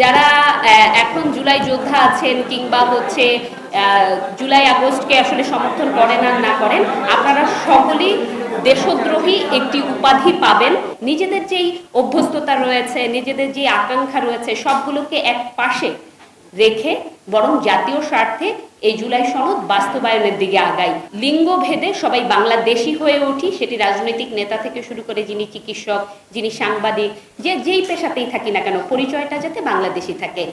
যারা এখন জুলাই যোদ্ধা আছেন কিংবা হচ্ছে জুলাই আগস্টকে আসলে সমর্থন করেন আর না করেন, আপনারা সকলেই দেশদ্রোহী একটি উপাধি পাবেন। নিজেদের যেই অভ্যস্ততা রয়েছে, নিজেদের যে আকাঙ্ক্ষা রয়েছে, সবগুলোকে এক পাশে রেখে, বরং জাতীয় স্বার্থে এই জুলাই সনদ বাস্তবায়নের দিকে আগাই লিঙ্গ ভেদে সবাই বাংলাদেশি হয়ে উঠি সেটি রাজনৈতিক নেতা থেকে শুরু করে যিনি চিকিৎসক, যিনি সাংবাদিক, যে যেই পেশাতেই থাকি না কেন, পরিচয়টা যাতে বাংলাদেশি থাকে।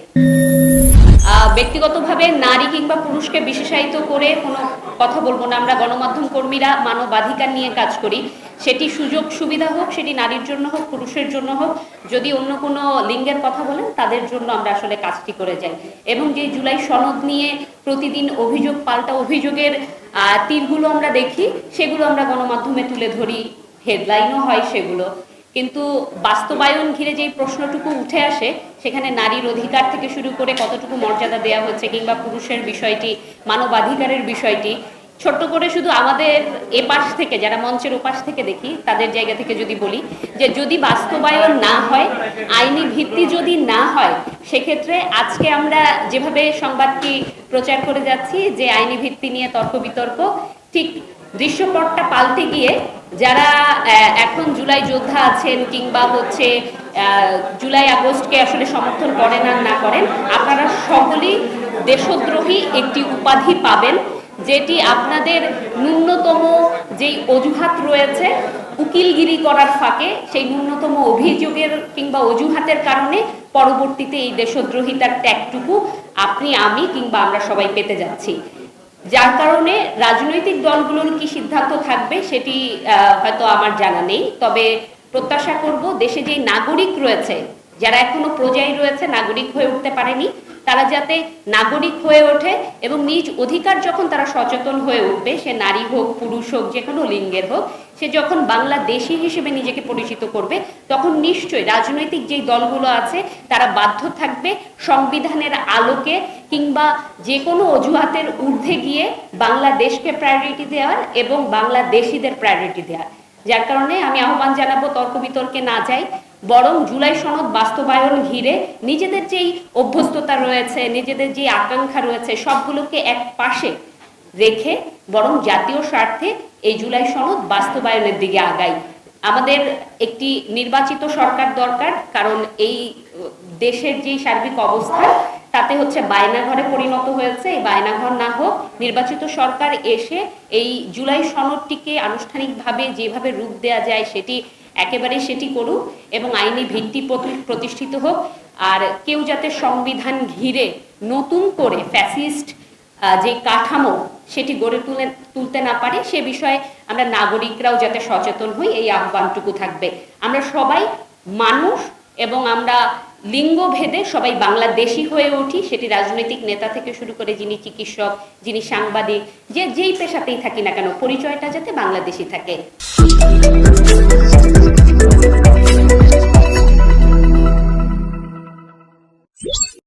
ব্যক্তিগতভাবে নারী কিংবা পুরুষকে বিশেষায়িত করে কোনো কথা বলব না। আমরা গণমাধ্যম কর্মীরা মানবাধিকার নিয়ে কাজ করি। সেটি সুযোগ সুবিধা হোক, সেটি নারীর জন্য হোক, পুরুষের জন্য হোক, যদি অন্য কোনো লিঙ্গের কথা বলেন, তাদের জন্য আমরা আসলে কাজটি করে যাই। এবং যে জুলাই সনদ নিয়ে প্রতিদিন অভিযোগ, পাল্টা অভিযোগের তীরগুলো আমরা দেখি, সেগুলো আমরা গণমাধ্যমে তুলে ধরি। হেডলাইনও হয় সেগুলো। কিন্তু বাস্তবায়ন ঘিরে যেই প্রশ্নটুকু উঠে আসে, সেখানে নারীর অধিকার থেকে শুরু করে কতটুকু মর্যাদা দেওয়া হচ্ছে কিংবা পুরুষের বিষয়টি, মানবাধিকারের বিষয়টি, ছোট্ট করে শুধু আমাদের এপাশ থেকে, যারা মঞ্চের ওপাশ থেকে দেখি, তাদের জায়গা থেকে যদি বলি, যে যদি বাস্তবায়ন না হয়, আইনি ভিত্তি যদি না হয়, সেক্ষেত্রে আজকে আমরা যেভাবে সংবাদটি প্রচার করে যাচ্ছি, যে আইনি ভিত্তি নিয়ে তর্ক বিতর্ক, ঠিক দৃশ্যপটটা পাল্টে গিয়ে যারা এখন জুলাই যোদ্ধা আছেন কিংবা হচ্ছে জুলাই আগস্টকে আসলে সমর্থন করেন আর না করেন, আপনারা সকলেই দেশদ্রোহী একটি উপাধি পাবেন, যেটি আপনাদের ন্যূনতম যেই অজুহাত রয়েছে, উকিলগিরি করার ফাঁকে সেই ন্যূনতম অভিযোগের কিংবা অজুহাতের কারণে পরবর্তীতে এই দেশদ্রোহিতার ত্যাগটুকু আপনি, আমি কিংবা আমরা সবাই পেতে যাচ্ছি। যার কারণে রাজনৈতিক দলগুলোর কি সিদ্ধান্ত থাকবে সেটি হয়তো আমার জানা নেই। তবে প্রত্যাশা করব দেশে যে নাগরিক রয়েছে, যারা এখনও প্রজাই রয়েছে, নাগরিক হয়ে উঠতে পারেনি তারা যাতে নাগরিক হয়ে ওঠে এবং নিজ অধিকার যখন তারা সচেতন হয়ে উঠবে, সে নারী হোক, পুরুষ হোক, যে কোনো লিঙ্গের হোক, সে যখন বাংলাদেশি হিসেবে নিজেকে পরিচিত করবে, তখন নিশ্চয়ই রাজনৈতিক যেই দলগুলো আছে, তারা বাধ্য থাকবে সংবিধানের আলোকে কিংবা যে কোনো অজুহাতের ঊর্ধ্বে গিয়ে বাংলাদেশকে প্রায়োরিটি দেওয়ার এবং বাংলাদেশিদের প্রায়োরিটি দেওয়ার। যার কারণে আমি আহ্বান জানাব তর্ক বিতর্কে না যাই। বরং জুলাই সনদ বাস্তবায়ন ঘিরে নিজেদের যেই অভ্যস্ততা রয়েছে, নিজেদের যে আকাঙ্ক্ষা রয়েছে, সবগুলোকে এক পাশে রেখে বরং জাতীয় স্বার্থে এই জুলাই সনদ বাস্তবায়নের দিকে আগাই। আমাদের একটি নির্বাচিত সরকার দরকার, কারণ এই দেশের যে সার্বিক অবস্থা, তাতে হচ্ছে বায়নাঘরে পরিণত হয়েছে। এই বায়নাঘর না হোক, নির্বাচিত সরকার এসে এই জুলাই সনদটিকে আনুষ্ঠানিকভাবে যেভাবে রূপ দেওয়া যায়, সেটি একেবারে সেটি করুক এবং আইনি ভিত্তি প্রতিষ্ঠিত হোক। আর কেউ যাতে সংবিধান ঘিরে নতুন করে ফ্যাসিস্ট যে কাঠামো, সেটি গড়ে তুলে, তুলতে না পারে, সে বিষয়ে আমরা নাগরিকরাও যাতে সচেতন হই, এই আহ্বানটুকু থাকবে। আমরা সবাই মানুষ এবং আমরা লিঙ্গ ভেদে সবাই বাংলাদেশি হয়ে উঠি। সেটি রাজনৈতিক নেতা থেকে শুরু করে যিনি চিকিৎসক, যিনি সাংবাদিক, যে যেই পেশাতেই থাকি না কেন, পরিচয়টা যাতে বাংলাদেশি থাকে।